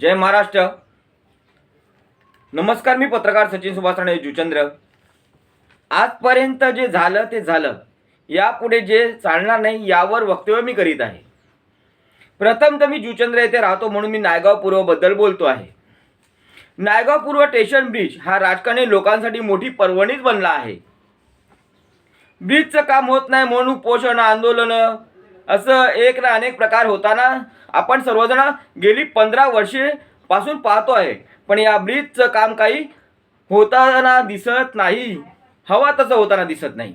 जय महाराष्ट्र. नमस्कार मी पत्रकार सचिन सुभाष राणे जुचंद्र. आजपर्यंत जे झालं ते झालं. यापुढे जे चालणार नाही यावर वक्तव्य मी करीत आहे. प्रथम तर मी जुचंद्र येथे राहतो म्हणून मी नायगाव पूर्वबद्दल बोलतो आहे. नायगाव पूर्व स्टेशन ब्रिज हा राजकारणी लोकांसाठी मोठी पर्वणीच बनला आहे. ब्रिजचं काम होत नाही म्हणून पोषण आंदोलनं असं एक ना अनेक प्रकार होताना आपण सर्वजण गेली पंधरा वर्षे पासून पाहतो आहे. पण या ब्रिजचं काम काही होताना दिसत नाही. हवा तसं होताना दिसत नाही.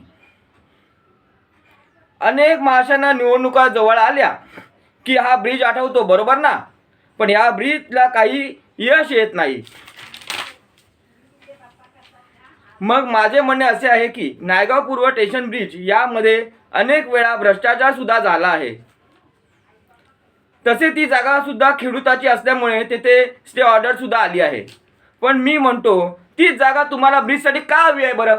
अनेक महाशांना निवडणुका जवळ आल्या की हा ब्रिज आठवतो बरोबर ना? पण या ब्रिजला काही यश येत नाही. मग माझे म्हणणे असे आहे की नायगाव पूर्व स्टेशन ब्रिज यामध्ये अनेक वेळा भ्रष्टाचार सुद्धा झाला आहे. तसे ती जागा सुद्धा खेडूताची असल्यामुळे तेथे स्टे ऑर्डर सुद्धा आली आहे. पण मी म्हणतो ती जागा तुम्हाला ब्रिजसाठी का हवी आहे बरं?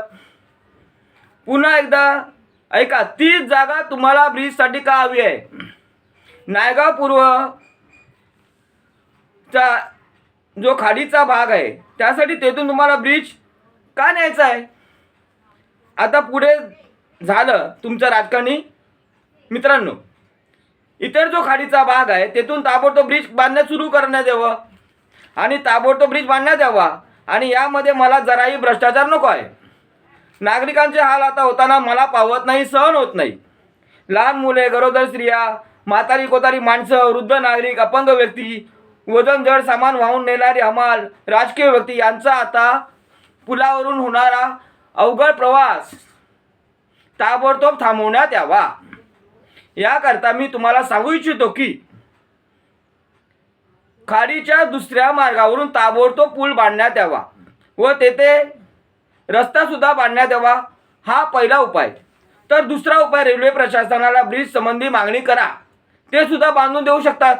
पुन्हा एकदा ऐका तीच जागा तुम्हाला ब्रिजसाठी का हवी आहे? नायगाव पूर्व चा जो खाडीचा भाग आहे त्यासाठी तेथून तुम्हाला ब्रिज का न्यायचा आहे? आता पुढे झालं तुमचं राजकारणी? मित्रांनो इतर जो खाडीचा भाग आहे तेथून ताबडतोब ब्रिज बांधण्यास सुरू करण्यात यावं. आणि ताबडतोब ब्रिज बांधण्यात यावा. आणि यामध्ये मला जराही भ्रष्टाचार नको आहे. नागरिकांचे हाल आता होताना मला पावत नाही सहन होत नाही. लहान मुले गरोदर स्त्रिया म्हातारी कोतारी माणसं वृद्ध नागरिक अपंग व्यक्ती वजन जड सामान वाहून नेणारी हमाल राजकीय व्यक्ती यांचा आता पुलावरून होणारा अवघड प्रवास ताबडतोब थांबवण्यात यावा. याकरता मी तुम्हाला सांगू इच्छितो की खाडीच्या दुसऱ्या मार्गावरून ताबडतोब पूल बांधण्यात यावा व तेथे रस्तासुद्धा बांधण्यात यावा हा पहिला उपाय. तर दुसरा उपाय रेल्वे प्रशासनाला ब्रिज संबंधी मागणी करा. ते सुद्धा बांधून देऊ शकतात.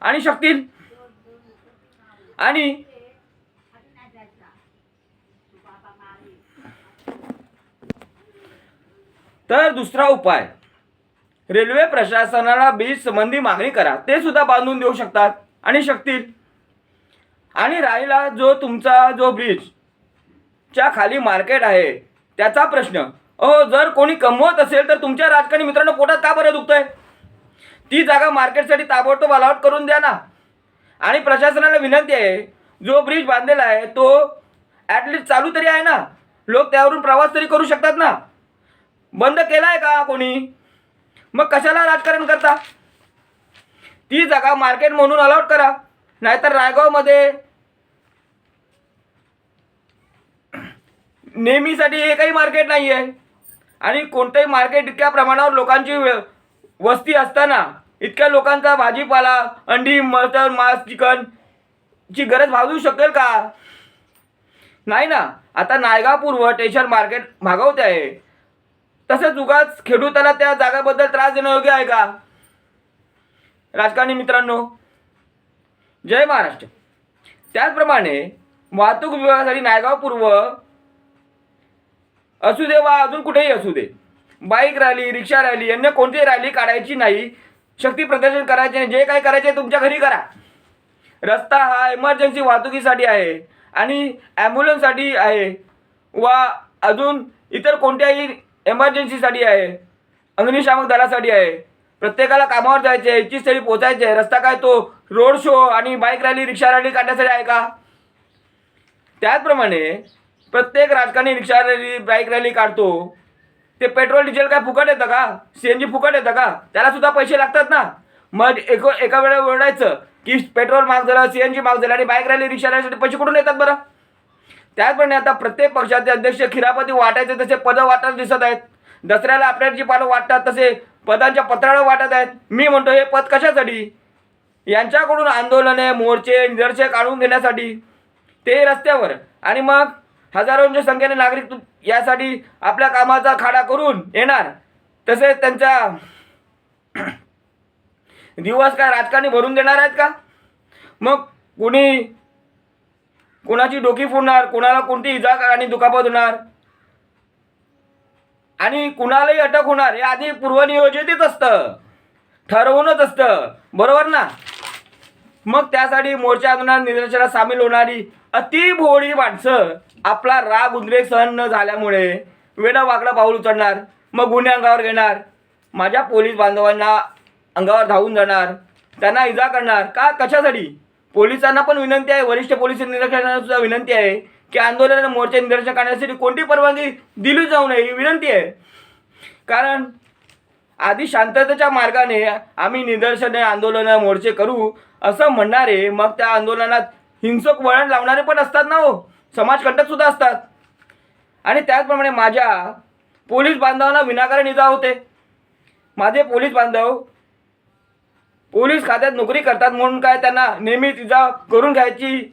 आणि शकतील. आणि तर दुसरा उपाय रेल्वे प्रशासनाला बीज संबंधी मागणी करा. ते सुद्धा बांधून देऊ शकतात आणि शकतील. आणि राहिला जो तुमचा जो ब्रिज च्या खाली मार्केट आहे त्याचा प्रश्न अहो जर कोणी कमवत असेल तर तुमच्या राजकारणी मित्रांनो पोटात का बरं दुखतंय? ती जागा मार्केटसाठी ताबडतोब अलॉट करून द्या ना. आणि प्रशासनाला विनंती आहे जो ब्रिज बांधलेला आहे तो ॲटलीस्ट चालू तरी आहे ना. लोक त्यावरून प्रवास तरी करू शकतात ना. बंद केला आहे का कोणी? मग कशाला राजकारण करता? ती जागा मार्केट म्हणून अलॉट करा नाहीतर रायगावमध्ये नेहमीसाठी एकही मार्केट नाही आहे आणि कोणतंही मार्केट इतक्या प्रमाणावर लोकांची व्य- वस्ती असताना इतक्या लोकांचा भाजीपाला अंडी मटन मांस चिकन ची गरज भागू शकेल का? नाही ना. आता नायगाव पूर्व टेशन मार्केट भागवते आहे. तसंच उगाच खेडूताला त्या जागाबद्दल त्रास देणं योग्य आहे का? राजकारणी मित्रांनो जय महाराष्ट्र. त्याचप्रमाणे वाहतूक विभागासाठी नायगाव पूर्व असू दे वा अजून कुठेही असू दे बाईक रॅली रिक्षा रॅली अन्य कोणतीही रॅली काढायची नाही शक्ती प्रदर्शन करायचे नाही जे काही करायचे तुमच्या घरी करा. रस्ता हा इमर्जन्सी वाहतुकीसाठी आहे आणि ॲम्ब्युलन्ससाठी आहे वा अजून इतर कोणत्याही एमर्जन्सीसाठी आहे. अग्निशामक दलासाठी आहे. प्रत्येकाला कामावर जायचे आहे इच्छितस्थळी पोचायचे आहे रस्ता काय तो? रोड शो आणि बाईक रॅली रिक्षा रॅली काढण्यासाठी आहे का? त्याचप्रमाणे प्रत्येक राजकारणी रिक्षा रॅली बाईक रॅली काढतो. ते पेट्रोल डिझेल काय फुकट येतं का? सी एन जी फुकट येतं का? त्याला सुद्धा पैसे लागतात ना. मग एक एका वेळेला ओरडायचं की पेट्रोल महाग झालं सी एन जी महाग झालं आणि बाईक रॅली रिक्षा रॅलीसाठी पैसे कुठून येतात बरं? त्याचप्रमाणे आता प्रत्येक पक्षाचे अध्यक्ष खिरापती वाटायचे तसे पदं वाटत दिसत आहेत. दसऱ्याला आपल्याची जी पानं वाटतात तसे पदांच्या पत्राळं वाटत आहेत. मी म्हणतो हे पद कशासाठी? यांच्याकडून आंदोलने मोर्चे निदर्शक काढून घेण्यासाठी ते रस्त्यावर. आणि मग हजारोंच्या संख्येने नागरिक यासाठी आपल्या कामाचा खाडा करून येणार. तसेच त्यांच्या दिवस काय राजकारणी भरून देणार आहेत का? मग कुणी कोणाची डोकी फोडणार कोणाला कोणती इजा आणि दुखापत होणार? आणि कुणालाही अटक होणार हे आधी पूर्वनियोजितच असतं. ठरवूनच असतं. बरोबर ना? मग त्यासाठी मोर्चा आंदोलनात निदर्शनात सामील होणारी अतिभोळी माणसं आपला राग उद्रेक सहन न झाल्यामुळे वेडं वाकडं पाऊल उचलणार मग गुन्हे अंगावर घेणार माझ्या पोलीस बांधवांना अंगावर धावून जाणार त्यांना इजा करणार. का? कशासाठी? पोलिसांना पण विनंती आहे वरिष्ठ पोलीस निरीक्षकांना सुद्धा विनंती आहे की आंदोलन मोर्चा मोर्चे निदर्शन करण्यासाठी कोणती परवानगी दिली जाऊ नये ही विनंती आहे. कारण आधी शांततेच्या मार्गाने आम्ही निदर्शने आंदोलनं मोर्चे करू असं म्हणणारे मग त्या आंदोलनात हिंसक वळण लावणारे पण असतात ना हो. समाजकंटक सुद्धा असतात. आणि त्याचप्रमाणे माझ्या पोलीस बांधवांना विनाकारण इजा होते. माझे पोलीस बांधव पोलीस खात्यात नोकरी करतात म्हणून काय त्यांना नेहमी इजा करून घ्यायची?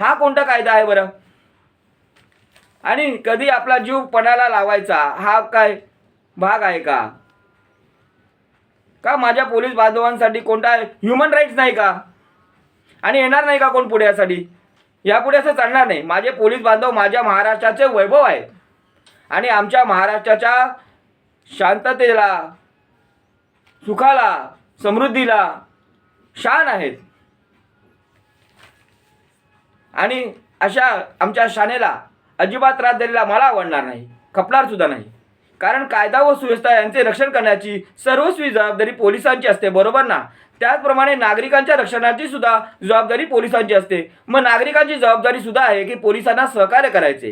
हा कोणता कायदा आहे बरं? आणि कधी आपला जीव पणाला लावायचा हा काय भाग आहे का? का माझ्या पोलीस बांधवांसाठी कोणता ह्युमन राईट्स नाही का? आणि येणार नाही का कोण पुढे यासाठी? यापुढे असं चालणार नाही. माझे पोलीस बांधव माझ्या महाराष्ट्राचे वैभव आहे आणि आमच्या महाराष्ट्राच्या शांततेला सुखाला समृद्धीला शान आहेत. आणि अशा आमच्या शानेला अजिबात त्रास दिलेला मला आवडणार नाही. खपणार सुद्धा नाही. कारण कायदा व सुव्यवस्था यांचे रक्षण करण्याची सर्वस्वी जबाबदारी पोलिसांची असते बरोबर ना? त्याचप्रमाणे नागरिकांच्या रक्षणाची सुद्धा जबाबदारी पोलिसांची असते. मग नागरिकांची जबाबदारी सुद्धा आहे की पोलिसांना सहकार्य करायचे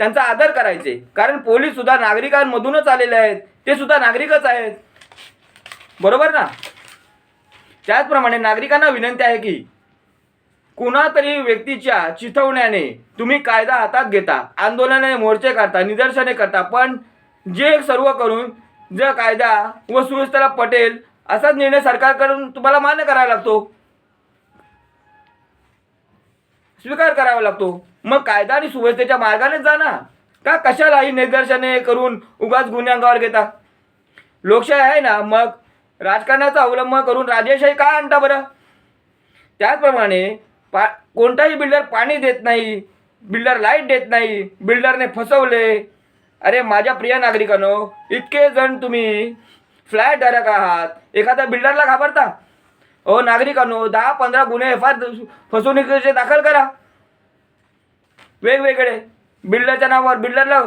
त्यांचा आदर करायचे. कारण पोलीस सुद्धा नागरिकांमधूनच आलेले आहेत ते सुद्धा नागरिकच आहेत. बरोबर ना? त्याचप्रमाणे नागरिकांना विनंती आहे की कुणातरी व्यक्तीच्या चिथवण्याने तुम्ही कायदा हातात घेता आंदोलने मोर्चे करता निदर्शने करता पण जे सर्व करून जर कायदा व सुव्यवस्थेला पटेल असाच निर्णय सरकारकडून तुम्हाला मान्य करावा लागतो. स्वीकार करावा लागतो. मग कायदा आणि सुव्यवस्थेच्या मार्गाने जा ना का कशालाही निदर्शने करून उगाच गुन्ह्यांगावर घेता? लोकशाही आहे ना मग राजकारणाचा अवलंब करून राजेशाही का आणता बरं? त्याचप्रमाणे पा कोणताही बिल्डर पाणी देत नाही बिल्डर लाइट देत नाही बिल्डरने फसवले. अरे माझ्या प्रिय नागरिकांनो इतके जण तुम्ही फ्लॅट धारक आहात. एखाद्या बिल्डरला घाबरता? ओ नागरिकांनो दहा पंधरा गुन्हे एफ आर फसवणुकीचे दाखल करा. वेगवेगळे. बिल्डरच्या नावावर बिल्डरला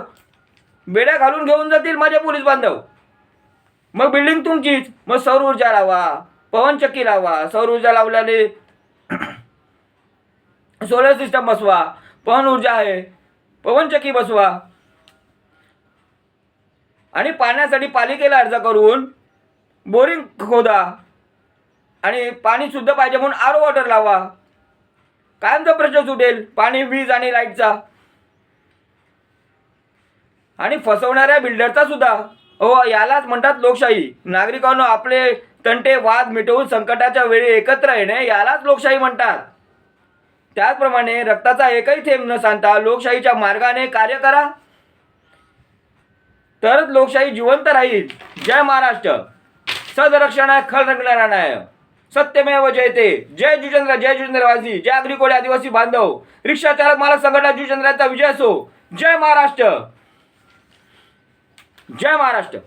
बेड्या घालून घेऊन जातील माझे पोलीस बांधव. मग बिल्डिंग तुमचीच. मग सौर ऊर्जा लावा पवनचक्की लावा सौर ऊर्जा लावल्याने सोलर सिस्टम बसवा पवन ऊर्जा आहे पवनचक्की बसवा. आणि पाण्यासाठी पालिकेला अर्ज करून बोरिंग खोदा. आणि पाणी शुद्ध पाहिजे म्हणून आरो वॉटर लावा. कायमचा प्रश्न सुटेल पाणी वीज आणि लाईटचा. आणि फसवणाऱ्या बिल्डरचा सुद्धा. हो यालाच म्हणतात लोकशाही. नागरिकांनो आपले तंटे वाद मिटवून संकटाच्या वेळी एकत्र येणे यालाच लोकशाही म्हणतात. त्याचप्रमाणे रक्ताचा एकही थेंब न सांगता लोकशाहीच्या मार्गाने कार्य करा. तरच लोकशाही जिवंत राहील. जय महाराष्ट्र. सदरक्षणाय खल रंगणाराय सत्यमेव जयते. जय जुचंद्र जय जुचंद्रवासी जय अग्निकोळी आदिवासी बांधव. रिक्षा चालक मला संघटना जुचंद्राचा विजय असो. जय महाराष्ट्र. जय महाराष्ट्र.